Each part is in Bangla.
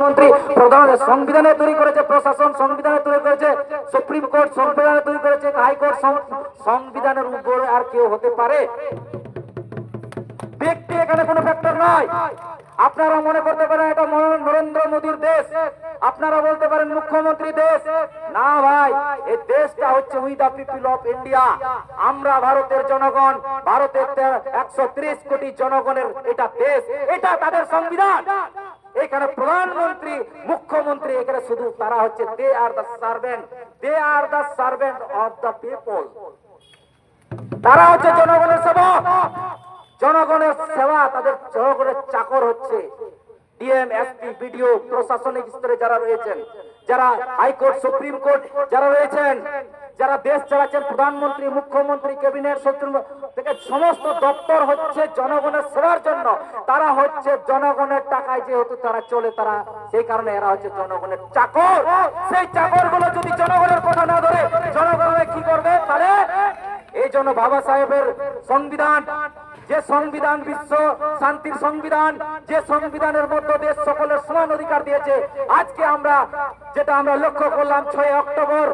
মন্ত্রী প্রধান সংবিধানে তৈরি করেছে, প্রশাসন সংবিধানে তৈরি করেছে, সুপ্রিম কোর্ট সংবিধানে তৈরি করেছে, হাইকোর্ট সংবিধানের উপরে আর কেউ হতে পারে। ব্যক্তি এখানে কোনো ফ্যাক্টর নয় আপনারা মনে করতে পারেন এটা নরেন্দ্র মোদীর দেশ। আপনারা বলতে পারেন মুখ্যমন্ত্রী দেশ। না ভাই, এই দেশটা হচ্ছে we the people of India আমরা ভারতের জনগণ, ভারতের একশো ত্রিশ কোটি জনগণের এটা দেশ। এটা তাদের সংবিধান। এখানে প্রধানমন্ত্রী, মুখ্যমন্ত্রী, এখানে শুধু তারা হচ্ছে they are the servant. They are the servant of the people. তারা হচ্ছে জনগণের সেবক। জনগণের সেবা, তাদের জনগণের চাকর হচ্ছে বিডিও, প্রশাসনিক স্তরে যারা রয়েছেন, যারা হাইকোর্ট, সুপ্রিম কোর্ট যারা রয়েছেন যারা দেশ চালাচ্ছেন, প্রধানমন্ত্রী, মুখ্যমন্ত্রী, ক্যাবিনেট সচিব থেকে সমস্ত দপ্তর হচ্ছে জনগণের সেবার জন্য। তারা হচ্ছে জনগণের টাকায় যেহেতু তারা চলে, তারা সেই কারণে এরা হচ্ছে জনগণের চাকর। সেই চাকরগুলো যদি জনগণের কথা না ধরে জনগণের কি করবে? তাহলে এই জন্য বাবা সাহেবের সংবিধান, যে সংবিধান বিশ্ব শান্তির সংবিধান, যে সংবিধানের মধ্যে দেশ সকলের সমান অধিকার দিয়েছে। আজকে আমরা, যেটা আমরা লক্ষ্য করলাম ছয় অক্টোবর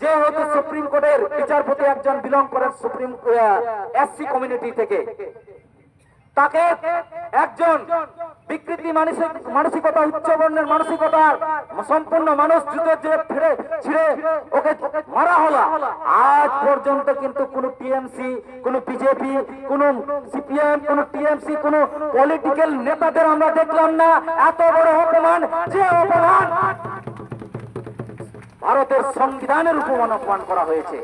যেহেতু সুপ্রিম কোর্টের বিচারপতি একজন বিলং করেন সুপ্রিম এসসি কমিউনিটি থেকে। তাকে একজন বিকৃতি মানসিক, মানসিকতা, উচ্চ বর্ণের মানসিকতার সম্পূর্ণ মানুষ জুতো যে ফিরে ছিঁড়ে, ওকে মারা হলো, আজ পর্যন্ত কিন্তু কোন টিএমসি কোন বিজেপি কোন সিপিএম কোন টিএমসি কোন পলিটিক্যাল নেতাদের আমরা দেখলাম না। এত বড় অপমান, যে অপমান! ভারতের সংবিধানের উপমান অপমান করা হয়েছে।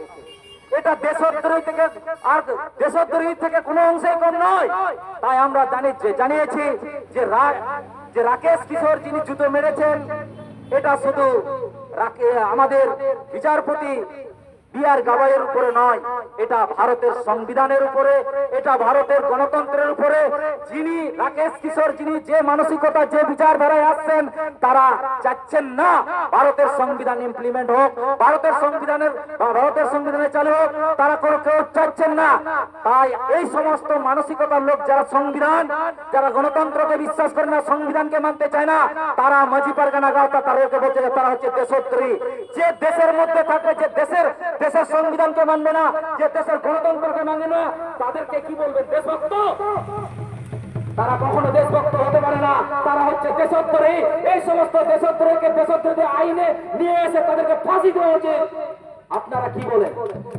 এটা দেশদ্রোহী থেকে আর দেশদ্রোহী থেকে কোনো অংশে কম নয়। তাই আমরা জানি জানিয়েছি যে যে রাকেশ কিশোর যিনি জুতো মেরেছেন, এটা শুধু আমাদের বিচারপতি বি আর গাবাইয়ের উপরে নয়, এটা ভারতের সংবিধানের উপরে, এটা ভারতের গণতন্ত্রের উপরে। যিনি রাকেশ কিশোর, যিনি যে মানসিকতা, যে বিচারধারায় আসছেন, তারা চাচ্ছেন না ভারতের সংবিধান ইমপ্লিমেন্ট হোক, ভারতের সংবিধানের, ভারতের সংবিধানে চালু হোক, তারা কোনো কেউ চাচ্ছেন না। তাই এই সমস্ত মানসিকতার লোক যারা সংবিধান, যারা গণতন্ত্রকে বিশ্বাস করে না, সংবিধানকে মানতে চায় না, তারা মাঝি পারগানা গাওতা তাদেরকে বলছে তারা হচ্ছে দেশদ্রোহী। যে দেশের মধ্যে থাকবে, যে দেশের দেশের সংবিধানকে মানবে না, যে দেশের গণতন্ত্রকে মানবে না, তাদেরকে কি বলবেন দেশভক্ত? তারা কখনো দেশভক্ত হতে পারে না। তারা হচ্ছে দেশদ্রোহী এই সমস্ত দেশদ্রোহীকে দেশদ্রোহী আইনে নিয়ে এসে তাদেরকে ফাঁসি দেওয়া উচিত আপনারা কি বলেন?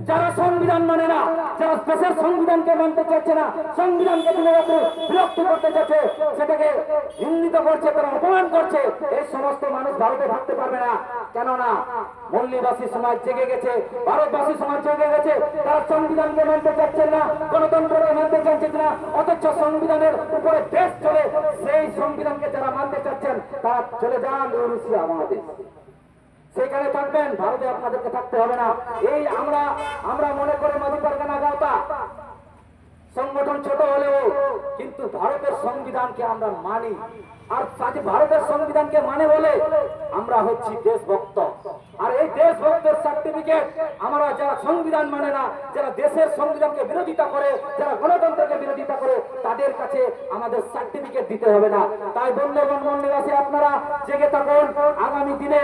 যারা সংবিধান মানে না, যারা দেশের সংবিধানকে মানতে চাচ্ছে না, সংবিধানকে দিনরাত্রি বিরক্ত করতে চাচ্ছে সেটাকে নিন্দিত করছে, তারা অপমান করছে, এই সমস্ত মানুষ ভারতে থাকতে পারবে না। কেননা মল্লিবাসী সমাজ জেগে গেছে, ভারতবাসী সমাজ জেগে গেছে, তারা সংবিধানকে মানতে চাচ্ছেন না, গণতন্ত্রকে মানতে চাচ্ছেন না, অথচ সংবিধানের উপরে দেশ চলে, সেই সংবিধানকে যারা মানতে চাচ্ছেন, তারা চলে যান রুশিয়া মহাদেশ। সেখানে থাকবেন, ভারতে আপনাদেরকে থাকতে হবে না। এই আমরা আমরা মনে করে মাঝি পারগানা গাওতা সংগঠন ছোট হলেও কিন্তু ভারতের সংবিধানকে আমরা মানি। আর সাথে ভারতের সংবিধানকে মানে বলে, আমরা হচ্ছি দেশভক্ত। দেশভক্তের সার্টিফিকেট আমরা যারা সংবিধান মানে না, যারা দেশের সংবিধানকে বিরোধিতা করে, যারা গণতন্ত্রকে বিরোধিতা করে, তাদের কাছে আমাদের সার্টিফিকেট দিতে হবে না। তাই বন্ধুগণ মন্দিরাসে আপনারা জেগে থাকুন। আগামী দিনে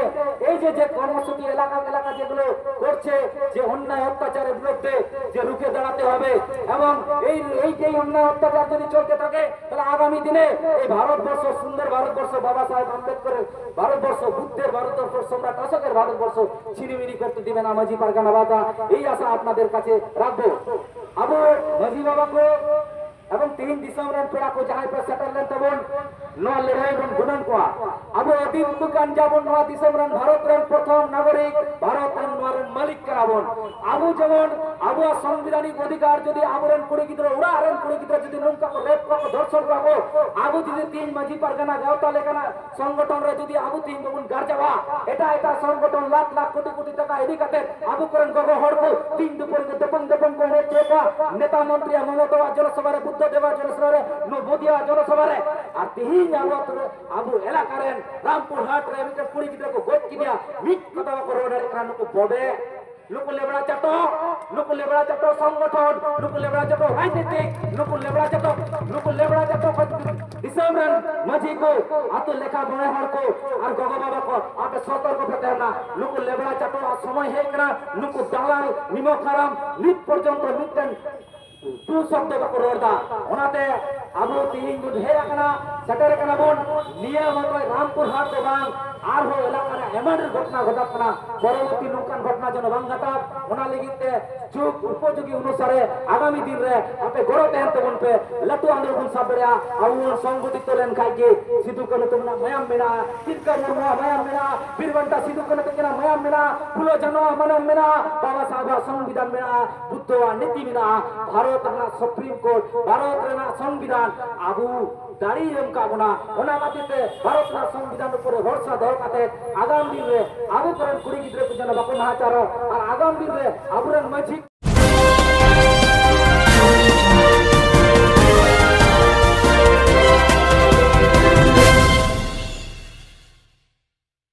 এই যে যে কর্মসূচি এলাকা এলাকা যেগুলো করছে, যে অন্যায় অত্যাচারের বিরুদ্ধে যে রুখে দাঁড়াতে হবে, এবং এই এই যে অন্যায় অত্যাচার যদি চলতে থাকে, তাহলে আগামী দিনে এই ভারতবর্ষ, সুন্দর ভারতবর্ষ, বাবা সাহেব আম্বেদকরের ভারতবর্ষ, বুদ্ধের ভারতবর্ষ, সম্রাট অশোকের ভারতবর্ষ ছিনিমিনি করতে দিবে না, মাঝি পারগানা বাবা এই আশা আপনাদের কাছে রাখব। আবু মাঝি বাবাকে এবং তিন ডিসেম্বরের পেড়া ko jahay পর সেটেলমেন্ট তবন নয় লড়াই বন গুণন কোয়া। আবু অদিন দুকান যাবন নোয়া ভারত রেন প্রথম নাগরিক ভারত রেন মালিক। কারাবন আবু যেমন আবু সাংবিধানিক অধিকার যদি আবরেন কুড়ি গিদ্র উড়া আরেন কুড়ি গিদ্র যদি নৌকা রেপ কো ধর্ষণ রাখো আবু যদি তিন মাঝি পারগানা গাওতা লেখানা সংগঠন যদি আবু তিন বগুন গার যাওয়া এটা এটা সংগঠন, লাখ লাখ কোটি কোটি টাকা এদিকাতে আবু করেন গগ হড়কো তিন দুপুর দেপং দেপং কো রে চেপা নেতা মন্ত্রী মমতা জনসভারে, বুদ্ধ দেবা জনসভারে, নবদিয়া জনসভারে, আর তিহিন আবু আবু এলাকারেন রামপুর হাট রে মিটে গিদ্র কো গোট কিনিয়া মিট কথা করো রে কান কো ববে? লুকুল লেবড়া চাট লুকুল লেবড়া চাট সংগঠন লুকুল লেবড়া চাট রাজনীতিক লুকুল লেবড়া চাট লুকুল লেবড়া চাট ডিসেম্বর মাঝি কো আতো লেখা বড় হর কো আর গগ বাবা কো আপে সতর্ক থাকতে না। লুকুল লেবড়া চাট আর সময় হে না, লুকু দালাল নিমক হারাম নিত পর্যন্ত মিটেন তু শব্দ বাকো রোড়দা ওনাতে আবু তিহিন বুঝ হে রাখনা সেটারে কানা বোন, নিয়া মতো রামপুর হাট দোকান, আর হো এলাকা এমনের ঘটনা ঘটাত না, পরবর্তী নৌকান ঘটনা যেন বাংলাতার ওনার লিগিতে যুগ উপযোগী অনুসারে আগামী দিনে আপনি আপে গড় তেহেন তখন পে লটু আন্দোলন গুণ সাবড়া আউন তোলেন লেন খাইকে, সিধু কোন তোমরা মায়াম মেনা তিরকা মুরমা মায়াম মেনা বীরবন্টা সিধু কোন তোমরা মায়াম মেনা ফুলো জন মানাম মেনা বাবা সাহেব সংবিধান মেনা বুদ্ধ নীতি মেনা ভারত না সুপ্রিম কোর্ট, ভারত না সংবিধান, আবু দাঁড়িয়ে কাবনা ওনা মাটিতে ভারত না সংবিধান উপরে ভরসা ধর কাতে আগা আগাম দিনে আগে করেন কুড়ি গিদ্রে কো বাপন বাকো নাহাচার আর আগাম দিনে রে আবুরেন মাঝি